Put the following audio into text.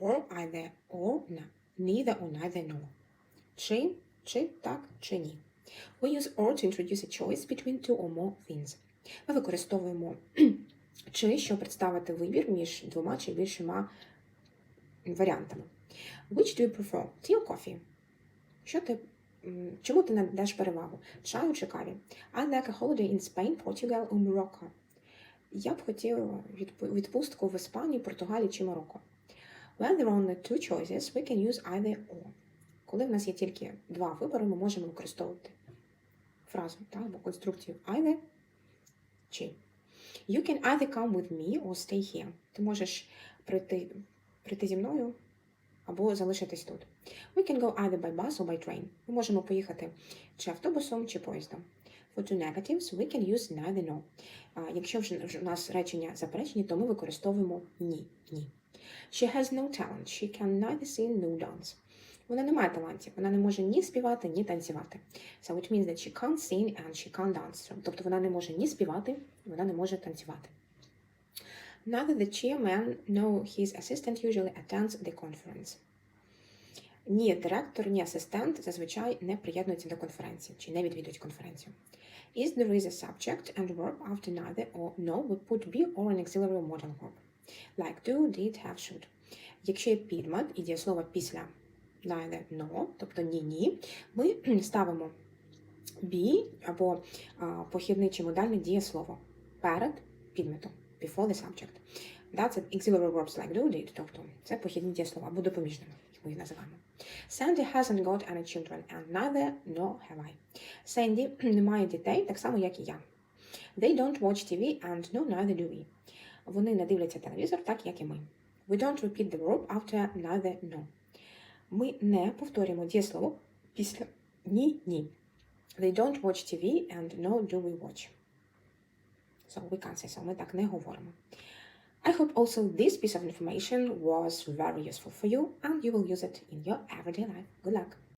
Or either no. Neither or neither nor. Чи, чи так, чи ні. We use or to introduce a choice between two or more things. Ми використовуємо чи, щоб представити вибір між двома чи більшома варіантами. Which do you prefer? Tea or coffee? Що ти, чому ти надаєш перевагу? Чаю чи каві? I like a holiday in Spain, Portugal or Morocco. Я б хотіла відпустку в Іспанії, Португалії чи Марокко. When there are only two choices, we can use either or. Коли в нас є тільки два вибори, ми можемо використовувати фразу та, або конструкцію either чи. You can either come with me or stay here. Ти можеш прийти, прийти зі мною або залишитись тут. We can go either by bus or by train. Ми можемо поїхати чи автобусом, чи поїздом. For two negatives, we can use neither nor. Якщо вже у нас речення заперечені, то ми використовуємо ні, ні. She has no talent. She can neither sing nor dance. Вона не має талантів, вона не може ні співати, ні танцювати. So it means that she can't sing and she can't dance. Тобто вона не може ні співати, вона не може танцювати. Neither the chairman nor his assistant usually attends the conference. Ні директор, ні асистент зазвичай не приєднуються до конференції чи не відвідують конференцію. Is there is a subject and verb after neither or no, we put be or an auxiliary modal verb. Like do, did, have, should. Якщо є підмет і дієслово після neither, no, тобто ні-ні, ми ставимо be або похідне чи модальне дієслово перед підметом, before the subject. That's auxiliary verbs like do, did, тобто це похідні дієслова або допоміжними, як ми їх називаємо. Sandy hasn't got any children, and neither nor have I. Сенді не має дітей, так само, як і я. They don't watch TV, and no, neither do we. Вони не дивляться телевізор, так як і ми. We don't repeat the verb after neither no. Ми не повторюємо дієслово після ні, ні. They don't watch TV, and no, do we watch. So we can't say so. Ми так не говоримо. I hope also this piece of information was very useful for you and you will use it in your everyday life. Good luck!